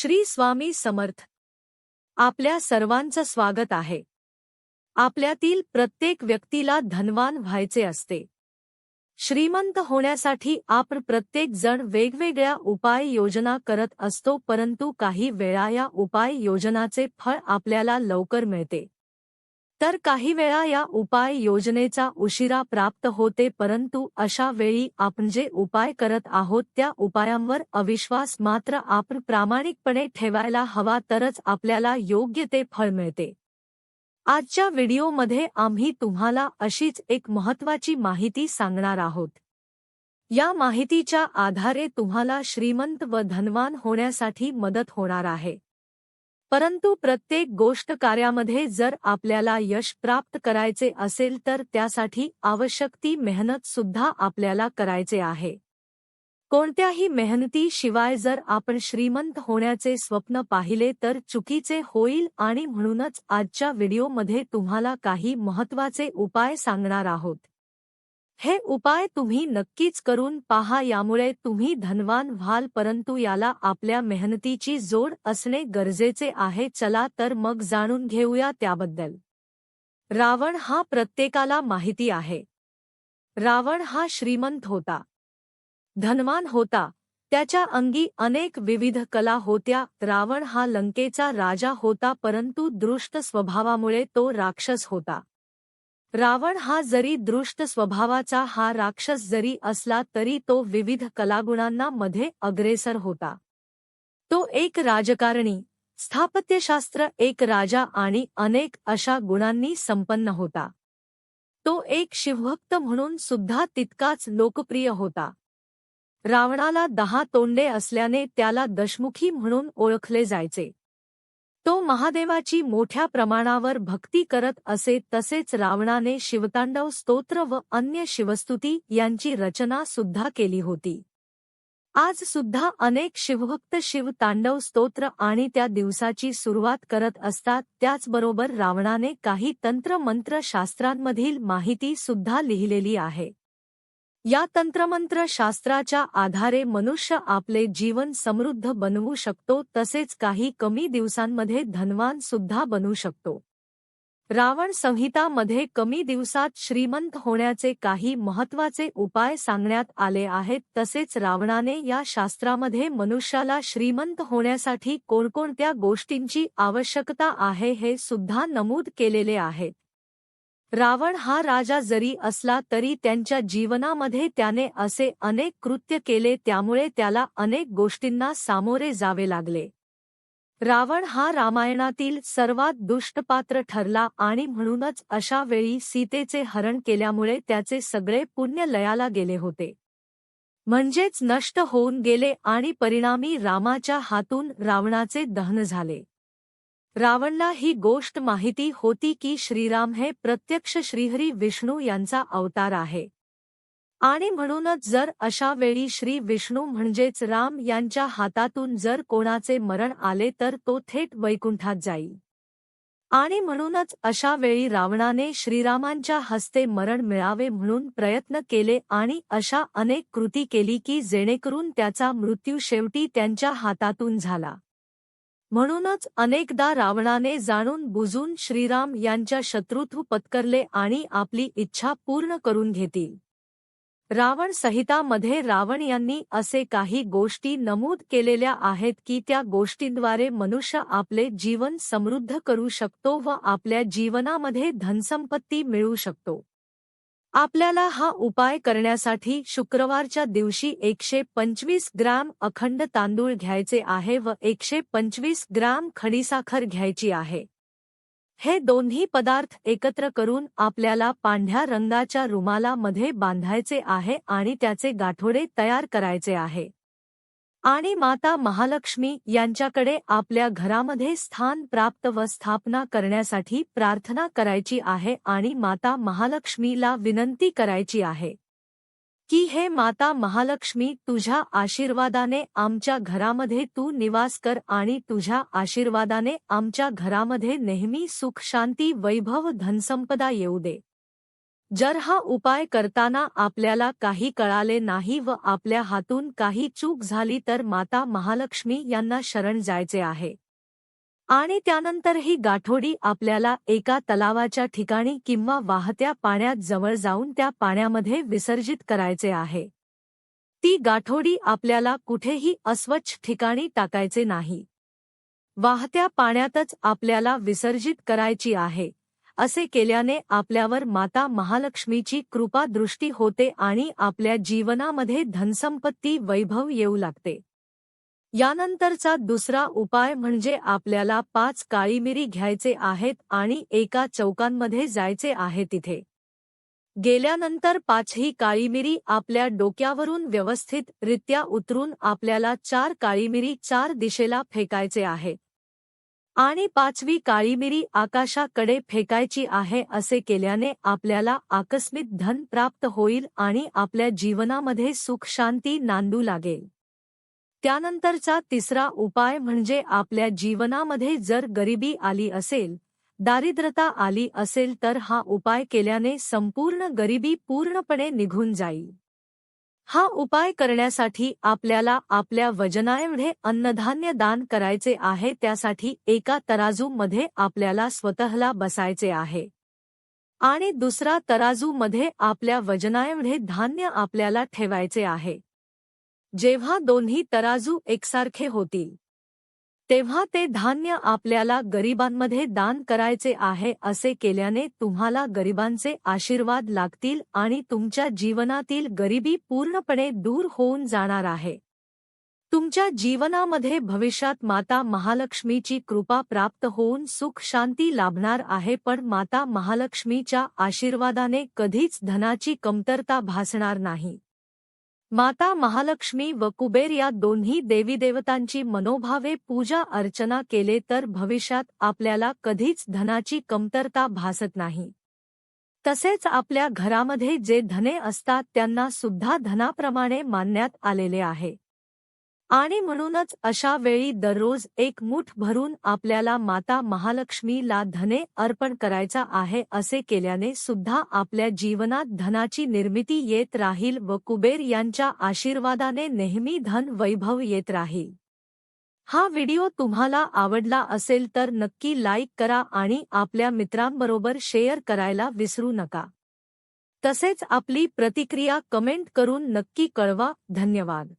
श्री स्वामी समर्थ. आपल्या सर्वांचं स्वागत आहे. आपल्यातील प्रत्येक व्यक्तीला धनवान व्हायचे असते. श्रीमंत होण्यासाठी आपण प्रत्येक जण वेगवेगळ्या उपाय योजना करत असतो परंतु काही वेळा या उपाय योजनाचे फळ आपल्याला लवकर मिळते. तर काही वेळा या उपाय योजनेचा उशिरा प्राप्त होते परंतु अशा वेळी आपण जे उपाय करत आहोत त्या उपायांवर अविश्वास मात्र आपण प्रामाणिकपणे ठेवायला हवा तरच आपल्याला योग्य ते फळ मिळते. आजच्या व्हिडिओमध्ये आम्ही तुम्हाला अशीच एक महत्वाची माहिती सांगणार आहोत. या माहितीच्या आधारे तुम्हाला श्रीमंत व धनवान होण्यासाठी मदत होणार आहे. परंतु प्रत्येक गोष्ट कार्यामध्ये जर आपल्याला यश प्राप्त करायचे असेल तर त्यासाठी आवश्यक ती मेहनत सुद्धा आपल्याला करायचे आहे. कोणत्याही मेहनतीशिवाय जर आपण श्रीमंत होण्याचे स्वप्न पाहिले तर चुकीचे होईल आणि म्हणूनच आजच्या व्हिडिओमध्ये तुम्हाला काही महत्त्वाचे उपाय सांगणार आहोत. हे उपाय तुम्ही नक्कीच करून पहा यामुळे तुम्ही धनवान व्हाल परंतु याला आपल्या मेहनतीची जोड असणे गरजेचे आहे. चला तर मग जाणून घेऊया त्याबद्दल. रावण हा प्रत्येकाला माहिती आहे. रावण हा श्रीमंत होता. धनवान होता. त्याच्या अंगी अनेक विविध कला होत्या. रावण हा लंकेचा राजा होता परंतु दृष्ट स्वभावामुळे तो राक्षस होता. रावण हा जरी दृष्ट स्वभावाचा हा राक्षस जरी असला तरी तो विविध कलागुणांना मध्ये अग्रेसर होता. तो एक राजकारणी स्थापत्यशास्त्र एक राजा आणि अनेक अशा गुणांनी संपन्न होता. तो एक शिवभक्त म्हणून सुद्धा तितकाच लोकप्रिय होता. रावणाला दहा तोंडे असल्याने त्याला दशमुखी म्हणून ओळखले जायचे. तो महादेवाची मोठ्या प्रमाणावर भक्ती करत असे तसेच रावणाने शिवतांडव स्तोत्र व अन्य शिवस्तुती यांची रचना सुद्धा केली होती. आज सुद्धा अनेक शिवभक्त शिवतांडव स्तोत्र आणि त्या दिवसाची सुरुवात करत असतात. त्याचबरोबर रावणाने काही तंत्रमंत्र शास्त्रांमधील माहिती सुद्धा लिहिलेली आहे. या तंत्रमंत्र शास्त्राच्या आधारे मनुष्य आपले जीवन समृद्ध बनवू शकतो तसेच काही कमी दिवसांमध्ये धनवान सुद्धा बनू शकतो. रावण संहितामध्ये कमी दिवसात श्रीमंत होण्याचे काही महत्त्वाचे उपाय सांगण्यात आले आहेत तसेच रावणाने या शास्त्रामध्ये मनुष्याला श्रीमंत होण्यासाठी कोणकोणत्या गोष्टींची आवश्यकता आहे हे सुद्धा नमूद केलेले आहेत रावण हा राजा जरी असला तरी त्यांच्या जीवनामध्ये त्याने असे अनेक कृत्य केले त्यामुळे त्याला अनेक गोष्टींना सामोरे जावे लागले. रावण हा रामायणातील सर्वात दुष्टपात्र ठरला आणि म्हणूनच अशा वेळी सीतेचे हरण केल्यामुळे त्याचे सगळे पुण्य लयाला गेले होते. म्हणजेच नष्ट होऊन गेले आणि परिणामी रामाच्या हातून रावणाचे दहन झाले. रावणला ही गोष्ट माहिती होती की श्रीराम हे प्रत्यक्ष श्रीहरी विष्णू यांचा अवतार आहे. आणि म्हणूनच जर अशा वेळी श्री विष्णू म्हणजेच राम यांच्या हातातून जर कोणाचे मरण आले तर तो थेट वैकुंठात जाईल. आणि म्हणूनच अशा वेळी रावणाने श्रीरामांच्या हस्ते मरण मिळावे म्हणून प्रयत्न केले आणि अशा अनेक कृती केली की जेणेकरून त्याचा मृत्यू शेवटी त्यांच्या हातातून झाला. म्हणूनच अनेकदा रावणाने जाणून बुजून श्रीराम यांच्या शत्रुत्व पत्करले आणि आपली इच्छा पूर्ण करून घेतील. रावण संहितामध्ये रावण यांनी असे काही गोष्टी नमूद केलेल्या आहेत की त्या गोष्टींद्वारे मनुष्य आपले जीवन समृद्ध करू शकतो व आपल्या जीवनामध्ये धनसंपत्ती मिळू शकतो. आपल्याला हा उपाय करण्यासाठी शुक्रवारच्या दिवशी एकशे पंचवीस ग्रॅम अखंड तांदूळ घ्यायचे आहे व एकशे पंचवीस ग्रॅम खडीसाखर घ्यायची आहे. हे दोन्ही पदार्थ एकत्र करून आपल्याला पांढऱ्या रंगाच्या रुमालामध्ये बांधायचे आहे आणि त्याचे गाठोडे तयार करायचे आहे. आणि माता महालक्ष्मी यांच्याकडे आपल्या घरामध्ये स्थान प्राप्त व स्थापना करण्यासाठी प्रार्थना करायची आहे आणि माता महालक्ष्मीला विनंती करायची आहे की हे माता महालक्ष्मी तुझ्या आशीर्वादाने आमच्या घरामध्ये तू निवास कर आणि तुझ्या आशीर्वादाने आमच्या घरामध्ये नेहमी सुख शांती वैभव धनसंपदा येऊ दे. जर हा उपाय करताना आपल्याला काही कळाले नाही व आपल्या हातून काही चूक झाली तर माता महालक्ष्मी यांना शरण जायचे आहे. आणि त्यानंतर ही गाठोडी आपल्याला एका तलावाच्या ठिकाणी किंवा वाहत्या पाण्यात जवळ जाऊन त्या पाण्यामध्ये विसर्जित करायचे आहे. ती गाठोडी आपल्याला कुठेही अस्वच्छ ठिकाणी टाकायचे नाही. वाहत्या पाण्यातच आपल्याला विसर्जित करायची आहे. असे केल्याने आपल्यावर माता महालक्ष्मीची कृपा दृष्टी होते आणि आपल्या जीवनामध्ये धनसंपत्ती वैभव येऊ लागते. यानंतरचा दुसरा उपाय म्हणजे आपल्याला पाच काळीमिरी घ्यायचे आहेत आणि एका चौकांमध्ये जायचे आहे तिथे. गेल्यानंतर पाचही काळीमिरी आपल्या डोक्यावरून व्यवस्थित रित्या उतरून आपल्याला चार काळीमिरी चार दिशेला फेकायचे आहे. आणि पाचवी काळीमिरी आकाशाकडे फेकायची आहे असे केल्याने आपल्याला आकस्मिक धन प्राप्त होईल आणि आपल्या जीवनामध्ये सुख शांती नांदू लागेल. त्यानंतरचा तिसरा उपाय म्हणजे आपल्या जीवनामध्ये जर गरिबी आली असेल दारिद्रता आली असेल तर हा उपाय केल्याने संपूर्ण गरिबी पूर्णपणे निघून जाईल. हा उपाय करण्यासाठी आपल्याला आपल्या वजनाएवढे अन्नधान्य दान करायचे आहे त्यासाठी एका तराजूमध्ये आपल्याला स्वतःला बसायचे आहे. आणि दुसरा तराजूमध्ये आपल्या वजनाएवढे धान्य आपल्याला ठेवायचे आहे. जेव्हा दोन्ही तराजू एकसारखे होतील तेव्हा ते धान्य आपल्याला गरिबांमध्ये दान करायचे आहे असे केल्याने तुम्हाला गरिबांचे आशीर्वाद लागतील आणि तुमच्या जीवनातील गरिबी पूर्णपणे दूर होऊन जाणार आहे. तुमच्या जीवनामध्ये भविष्यात माता महालक्ष्मीची कृपा प्राप्त होऊन सुख शांती लाभणार आहे पण माता महालक्ष्मीच्या आशीर्वादाने कधीच धनाची कमतरता भासणार नाही. माता महालक्ष्मी व कुबेर या दोन्ही देवीदेवतांची मनोभावे पूजा अर्चना केले तर भविष्यात आपल्याला कधीच धनाची कमतरता भासत नाही. तसेच आपल्या घरामध्ये जे धने असतात त्यांना सुद्धा धनाप्रमाणे मानण्यात आलेले आहे. आणि म्हणूनच अशा वेळी दररोज एक मुठ भरून आपल्याला माता महालक्ष्मीला धने अर्पण करायचा आहे असे केल्याने सुद्धा आपल्या जीवनात धनाची निर्मिती येत राहील व कुबेर यांच्या आशीर्वादाने नेहमी धन वैभव येत राहील. हा व्हिडिओ तुम्हाला आवडला असेल तर नक्की लाईक करा आणि आपल्या मित्रांबरोबर शेअर करायला विसरू नका. तसेच आपली प्रतिक्रिया कमेंट करून नक्की कळवा. धन्यवाद.